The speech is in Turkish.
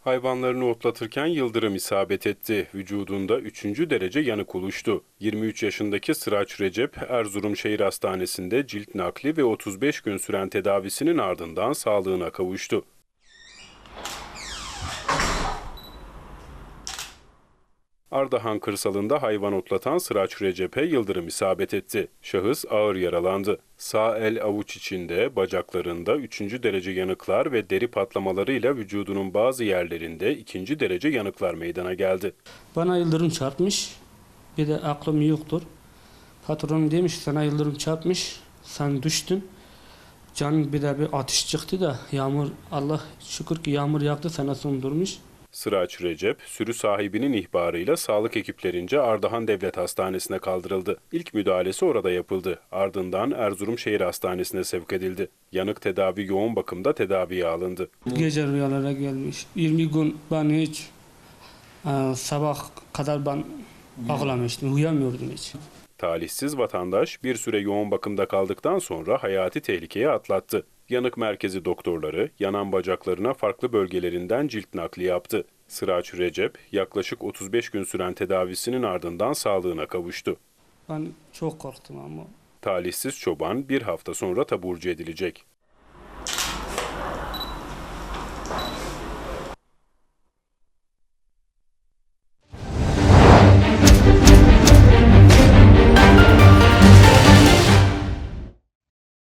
Hayvanlarını otlatırken yıldırım isabet etti. Vücudunda 3. derece yanık oluştu. 23 yaşındaki Sıraç Recep, Erzurum Şehir Hastanesi'nde cilt nakli ve 35 gün süren tedavisinin ardından sağlığına kavuştu. Ardahan kırsalında hayvan otlatan Sıraç Recep'e yıldırım isabet etti. Şahıs ağır yaralandı. Sağ el avuç içinde, bacaklarında 3. derece yanıklar ve deri patlamalarıyla vücudunun bazı yerlerinde 2. derece yanıklar meydana geldi. Bana yıldırım çarpmış. Bir de aklım yoktur. Patronum demiş sana yıldırım çarpmış. Sen düştün. Canın bir de bir ateş çıktı da yağmur Allah şükür ki yağmur yağdı sana sondurmuş. Sıraç Recep, sürü sahibinin ihbarıyla sağlık ekiplerince Ardahan Devlet Hastanesi'ne kaldırıldı. İlk müdahalesi orada yapıldı. Ardından Erzurum Şehir Hastanesi'ne sevk edildi. Yanık tedavi yoğun bakımda tedaviye alındı. Gece rüyalara gelmiş. 20 gün ben hiç e, sabah kadar ben ağlamıştım. Uyamıyordum hiç. Talihsiz vatandaş bir süre yoğun bakımda kaldıktan sonra hayati tehlikeye atlattı. Yanık merkezi doktorları yanan bacaklarına farklı bölgelerinden cilt nakli yaptı. Sıraç Recep yaklaşık 35 gün süren tedavisinin ardından sağlığına kavuştu. Ben çok korktum ama Talihsiz çoban bir hafta sonra taburcu edilecek.